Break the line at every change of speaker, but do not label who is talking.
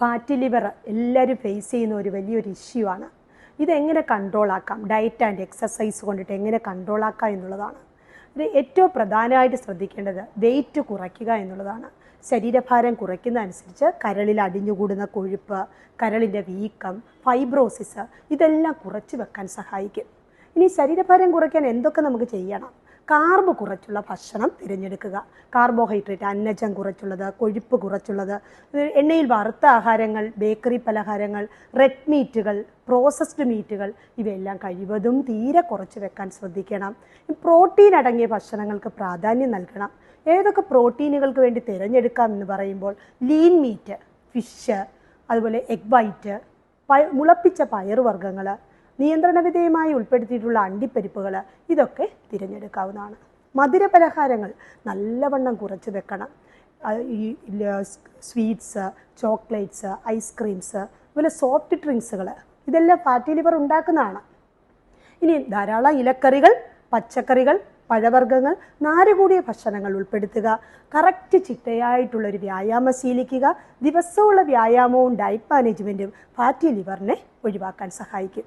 Fatty liver എല്ലാവരും face ചെയ്യുന്ന ഒരു വലിയൊരു ഇഷ്യൂ ആണ്. ഇതെങ്ങനെ കൺട്രോൾ ആക്കാം? ഡയറ്റ് ആൻഡ് എക്സസൈസ് കൊണ്ടിട്ട് എങ്ങനെ കൺട്രോൾ ആക്കാം എന്നുള്ളതാണ്. ഇത് ഏറ്റവും പ്രധാനമായിട്ട് ശ്രദ്ധിക്കേണ്ടത് വെയിറ്റ് കുറയ്ക്കുക എന്നുള്ളതാണ്. ശരീരഭാരം കുറയ്ക്കുന്നതനുസരിച്ച് കരളിൽ അടിഞ്ഞുകൂടുന്ന കൊഴുപ്പ് കരളിന്റെ വീക്കം ഫൈബ്രോസിസ് ഇതെല്ലാം കുറച്ച് വെക്കാൻ സഹായിക്കും. ഇനി ശരീരഭാരം കുറയ്ക്കാൻ എന്തൊക്കെ നമുക്ക് ചെയ്യണം? കാർബ് കുറച്ചുള്ള ഭക്ഷണം തിരഞ്ഞെടുക്കുക. കാർബോഹൈഡ്രേറ്റ് അന്നജം കുറച്ചുള്ളത് കൊഴുപ്പ് കുറച്ചുള്ളത് എണ്ണയിൽ വറുത്ത ആഹാരങ്ങൾ ബേക്കറി പലഹാരങ്ങൾ റെഡ് മീറ്റുകൾ പ്രോസസ്ഡ് മീറ്റുകൾ ഇവയെല്ലാം കഴിവതും തീരെ കുറച്ച് വെക്കാൻ ശ്രദ്ധിക്കണം. പ്രോട്ടീൻ അടങ്ങിയ ഭക്ഷണങ്ങൾക്ക് പ്രാധാന്യം നൽകണം. ഏതൊക്കെ പ്രോട്ടീനുകൾക്ക് വേണ്ടി തിരഞ്ഞെടുക്കാം എന്ന് പറയുമ്പോൾ ലീൻ മീറ്റ് ഫിഷ് അതുപോലെ എഗ് വൈറ്റ് മുളപ്പിച്ച പയറുവർഗങ്ങൾ നിയന്ത്രണ വിധേയമായി ഉൾപ്പെടുത്തിയിട്ടുള്ള അണ്ടിപ്പരിപ്പുകൾ ഇതൊക്കെ തിരഞ്ഞെടുക്കാവുന്നതാണ്. മധുര പലഹാരങ്ങൾ നല്ലവണ്ണം കുറച്ച് വെക്കണം. ഈ സ്വീറ്റ്സ് ചോക്ലേറ്റ്സ് ഐസ്ക്രീംസ് അതുപോലെ സോഫ്റ്റ് ഡ്രിങ്ക്സുകൾ ഇതെല്ലാം ഫാറ്റി ലിവർ ഉണ്ടാക്കുന്നതാണ്. ഇനി ധാരാളം ഇലക്കറികൾ പച്ചക്കറികൾ പഴവർഗങ്ങൾ നാരുകൂടിയ ഭക്ഷണങ്ങൾ ഉൾപ്പെടുത്തുക. കറക്റ്റ് ചിട്ടയായിട്ടുള്ളൊരു വ്യായാമം ശീലിക്കുക. ദിവസമുള്ള വ്യായാമവും ഡയറ്റ് മാനേജ്മെന്റും ഫാറ്റി ലിവറിനെ ഒഴിവാക്കാൻ സഹായിക്കും.